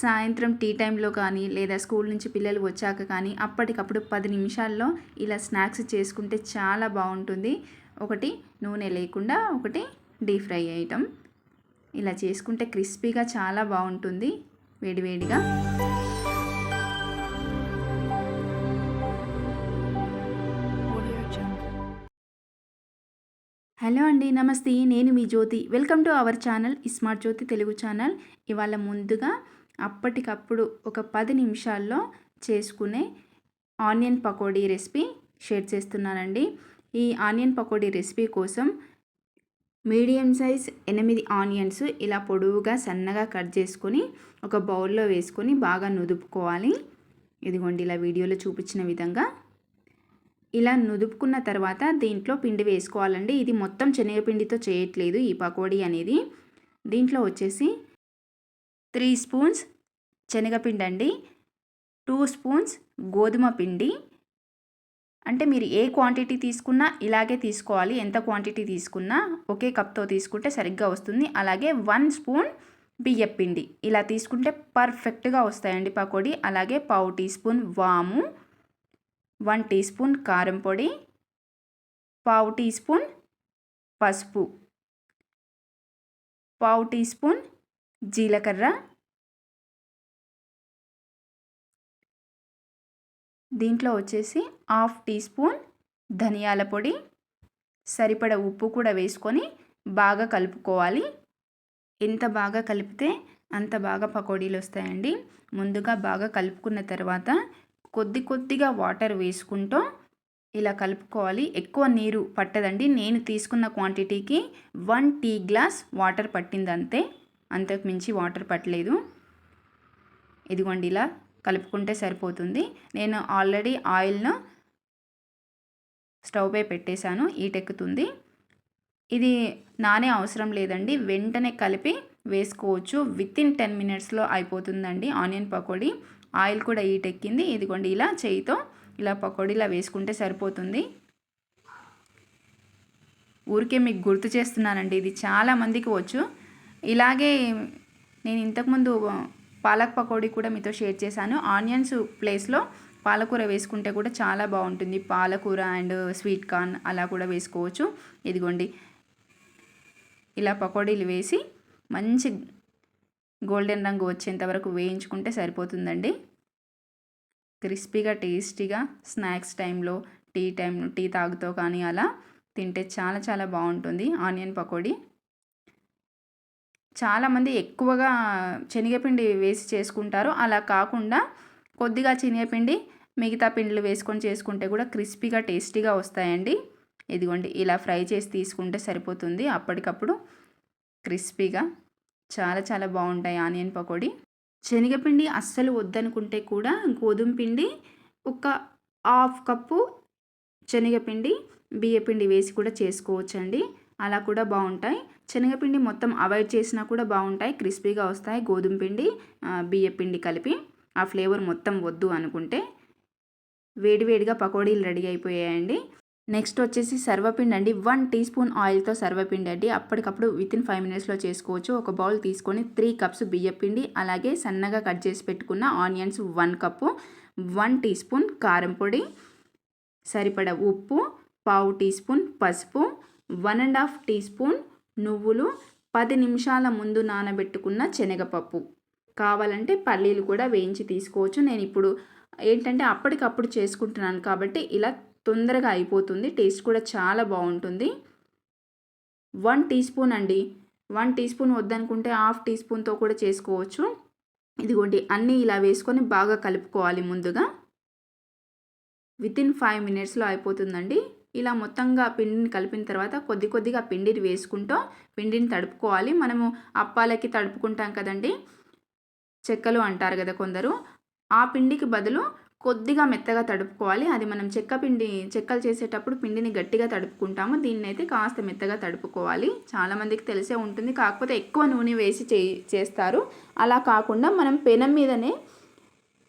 సాయంత్రం టీ టైంలో కానీ లేదా స్కూల్ నుంచి పిల్లలు వచ్చాక కానీ అప్పటికప్పుడు పది నిమిషాల్లో ఇలా స్నాక్స్ చేసుకుంటే చాలా బాగుంటుంది. ఒకటి నూనె లేకుండా ఒకటి డీప్ ఫ్రై ఐటమ్ ఇలా చేసుకుంటే క్రిస్పీగా చాలా బాగుంటుంది. వేడివేడిగా. హలో అండి నమస్తే. నేను మీ Jyothi. Welcome to our channel smart Jyothi Telugu channel. ఇవాళ ముందుగా అప్పటికప్పుడు ఒక పది నిమిషాల్లో చేసుకునే ఆనియన్ పకోడీ రెసిపీ షేర్ చేస్తున్నానండి. ఈ ఆనియన్ పకోడీ రెసిపీ కోసం మీడియం సైజ్ ఎనిమిది ఆనియన్స్ ఇలా పొడవుగా సన్నగా కట్ చేసుకొని ఒక బౌల్లో వేసుకొని బాగా నుదుపుకోవాలి. ఇదిగోండి ఇలా వీడియోలో చూపించిన విధంగా. ఇలా నుదుపుకున్న తర్వాత దీంట్లో పిండి వేసుకోవాలండి. ఇది మొత్తం శనగపిండితో చేయట్లేదు ఈ పకోడీ అనేది. దీంట్లో వచ్చేసి త్రీ స్పూన్స్ శనగపిండి అండి టూ స్పూన్స్ గోధుమ పిండి. అంటే మీరు ఏ క్వాంటిటీ తీసుకున్నా ఇలాగే తీసుకోవాలి ఎంత క్వాంటిటీ తీసుకున్నా ఒకే కప్తో తీసుకుంటే సరిగ్గా వస్తుంది. అలాగే వన్ స్పూన్ బియ్యం పిండి ఇలా తీసుకుంటే పర్ఫెక్ట్గా వస్తాయండి పకోడీ. అలాగే పావు టీ స్పూన్ వాము వన్ టీ స్పూన్ కారం పొడి పావు టీ స్పూన్ పసుపు పావు టీ స్పూన్ జీలకర్ర. దీంట్లో వచ్చేసి హాఫ్ టీ స్పూన్ ధనియాల పొడి సరిపడ ఉప్పు కూడా వేసుకొని బాగా కలుపుకోవాలి. ఎంత బాగా కలిపితే అంత బాగా పకోడీలు వస్తాయండి. ముందుగా బాగా కలుపుకున్న తర్వాత కొద్ది కొద్దిగా వాటర్ వేసుకుంటూ ఇలా కలుపుకోవాలి. ఎక్కువ నీరు పట్టదండి. నేను తీసుకున్న క్వాంటిటీకి వన్ టీ గ్లాస్ వాటర్ పట్టిందంతే. అంతకు మించి వాటర్ పట్టలేదు. ఇదిగోండి ఇలా కలుపుకుంటే సరిపోతుంది. నేను ఆల్రెడీ ఆయిల్ను స్టవ్ పై పెట్టేశాను ఈటెక్కుతుంది ఇది నానే అవసరం లేదండి. వెంటనే కలిపి వేసుకోవచ్చు. విత్ ఇన్ టెన్ మినిట్స్లో అయిపోతుందండి ఆనియన్ పకోడీ. ఆయిల్ కూడా ఈటెక్కింది ఇదిగోండి ఇలా చేయితో ఇలా పకోడీలా వేసుకుంటే సరిపోతుంది. ఊరికే మీకు గుర్తు చేస్తున్నానండి. ఇది చాలా మందికి వచ్చు. ఇలాగే నేను ఇంతకుముందు పాలక్ పకోడీ కూడా మీతో షేర్ చేశాను. ఆనియన్స్ ప్లేస్లో పాలకూర వేసుకుంటే కూడా చాలా బాగుంటుంది. పాలకూర అండ్ స్వీట్ కార్న్ అలా కూడా వేసుకోవచ్చు. ఇదిగోండి. ఇలా పకోడీలు వేసి మంచి గోల్డెన్ రంగు వచ్చేంత వరకు వేయించుకుంటే సరిపోతుందండి. క్రిస్పీగా టేస్టీగా స్నాక్స్ టైంలో టీ టైం టీ తాగుతో కానీ అలా తింటే చాలా చాలా బాగుంటుంది ఆనియన్ పకోడీ. చాలామంది ఎక్కువగా శనగపిండి వేసి చేసుకుంటారు. అలా కాకుండా కొద్దిగా శనగపిండి మిగతా పిండిలు వేసుకొని చేసుకుంటే కూడా క్రిస్పీగా టేస్టీగా వస్తాయండి. ఇదిగోండి ఇలా ఫ్రై చేసి తీసుకుంటే సరిపోతుంది. అప్పటికప్పుడు క్రిస్పీగా చాలా చాలా బాగుంటాయి ఆనియన్ పకోడీ. శనగపిండి అస్సలు వద్దనుకుంటే కూడా గోధుమ పిండి ఒక హాఫ్ కప్పు శనగపిండి బియ్యపిండి వేసి కూడా చేసుకోవచ్చండి. అలా కూడా బాగుంటాయి. శనగపిండి మొత్తం అవాయిడ్ చేసినా కూడా బాగుంటాయి క్రిస్పీగా వస్తాయి. గోధుమ పిండి బియ్యపిండి కలిపి ఆ ఫ్లేవర్ మొత్తం వద్దు అనుకుంటే వేడివేడిగా పకోడీలు రెడీ అయిపోయాయండి. నెక్స్ట్ వచ్చేసి సర్వపిండి అండి. వన్ టీ స్పూన్ ఆయిల్తో సర్వపిండి అండి. అప్పటికప్పుడు విత్ ఇన్ ఫైవ్ మినిట్స్లో చేసుకోవచ్చు. ఒక బౌల్ తీసుకొని త్రీ కప్స్ బియ్యపిండి అలాగే సన్నగా కట్ చేసి పెట్టుకున్న onions one cup one teaspoon కారం పొడి సరిపడ ఉప్పు పావు టీ స్పూన్ పసుపు one and half teaspoon నువ్వులు పది నిమిషాల ముందు నానబెట్టుకున్న శనగపప్పు. కావాలంటే పల్లీలు కూడా వేయించి తీసుకోవచ్చు. నేను ఇప్పుడు ఏంటంటే అప్పటికప్పుడు చేసుకుంటున్నాను కాబట్టి ఇలా తొందరగా అయిపోతుంది. టేస్ట్ కూడా చాలా బాగుంటుంది. వన్ టీ స్పూన్ అండి. వన్ టీ స్పూన్ వద్దనుకుంటే హాఫ్ టీ స్పూన్తో కూడా చేసుకోవచ్చు. ఇదిగోండి అన్నీ ఇలా వేసుకొని బాగా కలుపుకోవాలి ముందుగా. వితిన్ ఫైవ్ మినిట్స్లో అయిపోతుందండి. ఇలా మొత్తంగా పిండిని కలిపిన తర్వాత కొద్ది కొద్దిగా పిండిని వేసుకుంటూ పిండిని తడుపుకోవాలి. మనము అప్పాలకి తడుపుకుంటాం కదండి? చెక్కలు అంటారు కదా కొందరు. ఆ పిండికి బదులు కొద్దిగా మెత్తగా తడుపుకోవాలి. అది మనం చెక్క పిండి చెక్కలు చేసేటప్పుడు పిండిని గట్టిగా తడుపుకుంటాము. దీన్ని అయితే కాస్త మెత్తగా తడుపుకోవాలి. చాలామందికి తెలిసే ఉంటుంది. కాకపోతే ఎక్కువ నూనె వేసి చే చేస్తారు. అలా కాకుండా మనం పెనం మీదనే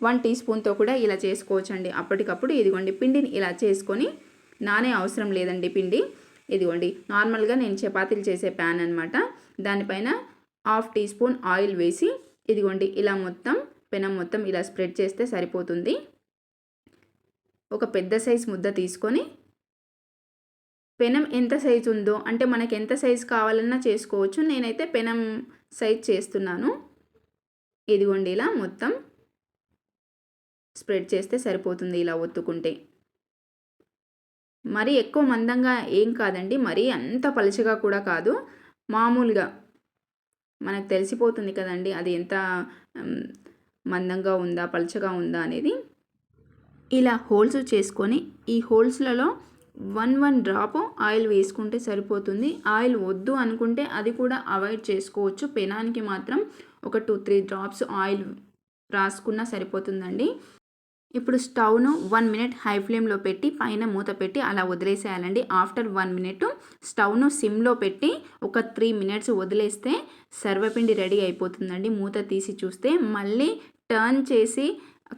వన్ టీ స్పూన్తో కూడా ఇలా చేసుకోవచ్చండి. అప్పటికప్పుడు ఇదిగోండి పిండిని ఇలా చేసుకొని నానే అవసరం లేదండి పిండి. ఇదిగోండి నార్మల్గా నేను చపాతీలు చేసే ప్యాన్ అనమాట దానిపైన హాఫ్ టీ స్పూన్ ఆయిల్ వేసి ఇదిగోండి ఇలా మొత్తం పెనం మొత్తం ఇలా స్ప్రెడ్ చేస్తే సరిపోతుంది. ఒక పెద్ద సైజ్ ముద్ద తీసుకొని పెనం ఎంత సైజు ఉందో అంటే మనకి ఎంత సైజు కావాలన్నా చేసుకోవచ్చు. నేనైతే పెనం సైజ్ చేస్తున్నాను. ఇదిగోండి ఇలా మొత్తం స్ప్రెడ్ చేస్తే సరిపోతుంది ఇలా ఒత్తుకుంటే. మరీ ఎక్కువ మందంగా ఏం కాదండి. మరీ అంత పలుచగా కూడా కాదు. మామూలుగా మనకు తెలిసిపోతుంది కదండి. అది ఎంత మందంగా ఉందా పలుచగా ఉందా అనేది. ఇలా హోల్స్ చేసుకొని ఈ హోల్స్లలో వన్ వన్ డ్రాప్ ఆయిల్ వేసుకుంటే సరిపోతుంది. ఆయిల్ వద్దు అనుకుంటే అది కూడా అవాయిడ్ చేసుకోవచ్చు. పెనానికి మాత్రం ఒక టూ త్రీ డ్రాప్స్ ఆయిల్ రాసుకున్నా సరిపోతుందండి. ఇప్పుడు స్టవ్ను వన్ మినిట్ హై ఫ్లేమ్లో పెట్టి పైన మూత పెట్టి అలా వదిలేసేయాలండి. ఆఫ్టర్ వన్ మినిట్ స్టవ్ను సిమ్లో పెట్టి ఒక త్రీ మినిట్స్ వదిలేస్తే సర్వపిండి రెడీ అయిపోతుందండి. మూత తీసి చూస్తే మళ్ళీ టర్న్ చేసి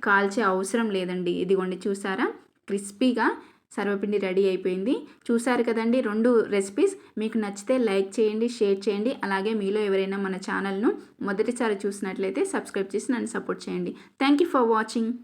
కాల్చే అవసరం లేదండి. ఇదిగోండి చూసారా? క్రిస్పీగా సర్వపిండి రెడీ అయిపోయింది. చూసారు కదండి రెండు రెసిపీస్. మీకు నచ్చితే లైక్ చేయండి షేర్ చేయండి. అలాగే మీలో ఎవరైనా మన ఛానల్ను మొదటిసారి చూసినట్లయితే సబ్స్క్రైబ్ చేసి నన్ను సపోర్ట్ చేయండి. Thank you for watching.